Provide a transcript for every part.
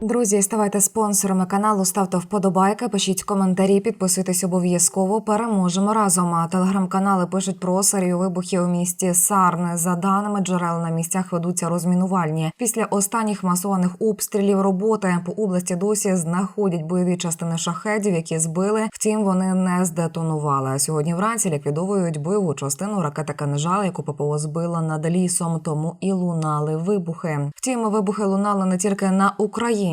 Друзі, ставайте спонсорами каналу, ставте вподобайки, пишіть коментарі, підписуйтесь обов'язково. Переможемо разом. А телеграм-канали пишуть про серію вибухів у місті Сарне. За даними джерел на місцях ведуться розмінувальні. Після останніх масованих обстрілів роботи по області досі знаходять бойові частини шахедів, які збили. Втім, вони не здетонували. Сьогодні вранці ліквідовують бойову частину ракети «Кинжал», яку ППО збила над лісом. Тому і лунали вибухи. Втім, вибухи лунали не тільки на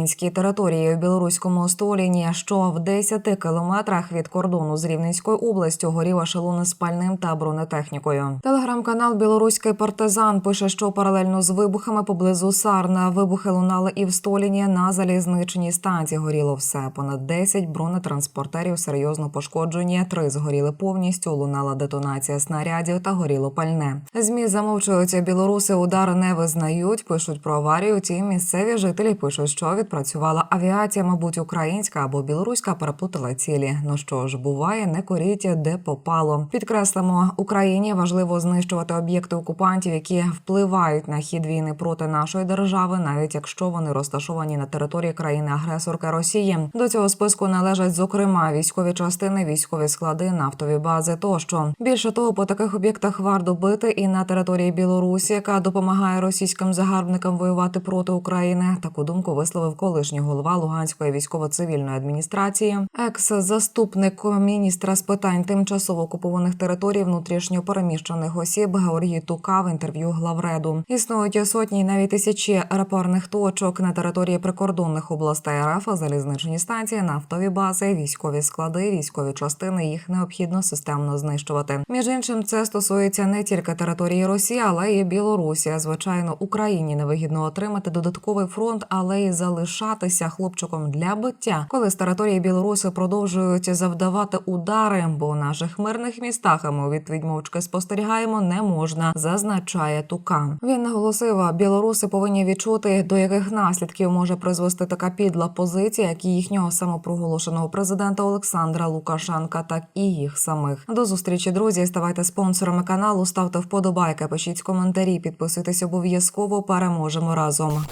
українській території у білоруському століні, що в 10 кілометрах від кордону з Рівненською областю горів ешелони з пальним та бронетехнікою. Телеграм-канал Білоруський партизан пише, що паралельно з вибухами поблизу Сарна вибухи лунали і в Століні на залізничній станції. Горіло все. Понад 10 бронетранспортерів серйозно пошкоджені. Три згоріли повністю. Лунала детонація снарядів та горіло пальне. Змі замовчуються. Білоруси удар не визнають. Пишуть про аварію. Ті місцеві жителі пишуть, що відпрацювала авіація, мабуть, українська або білоруська переплутала цілі. Ну що ж, буває, не коріть, де попало. Підкреслимо, Україні важливо знищувати об'єкти окупантів, які впливають на хід війни проти нашої держави, навіть якщо вони розташовані на території країни-агресорки Росії. До цього списку належать зокрема військові частини, військові склади, нафтові бази тощо. Більше того, по таких об'єктах варто бити і на території Білорусі, яка допомагає російським загарбникам воювати проти України. Таку думку висловив колишній голова Луганської військово-цивільної адміністрації, екс-заступник міністра з питань тимчасово окупованих територій внутрішньо переміщених осіб Георгій Тука в інтерв'ю главреду. Існують сотні і навіть тисячі репорних точок на території прикордонних областей РФ, залізничні станції, нафтові бази, військові склади, військові частини. Їх необхідно системно знищувати. Між іншим, це стосується не тільки території Росії, але й Білорусі. Звичайно, Україні невигідно отримати додатковий фронт, але й залишатися хлопчиком для биття, коли з території Білорусі продовжують завдавати удари, бо у наших мирних містах ми у відповідь мовчки спостерігаємо не можна, зазначає Тука. Він наголосив, білоруси повинні відчути, до яких наслідків може призвести така підла позиція, як і їхнього самопроголошеного президента Олександра Лукашенка, так і їх самих. До зустрічі, друзі. Ставайте спонсорами каналу, ставте вподобайки, пишіть коментарі, підписуйтесь обов'язково. Переможемо разом.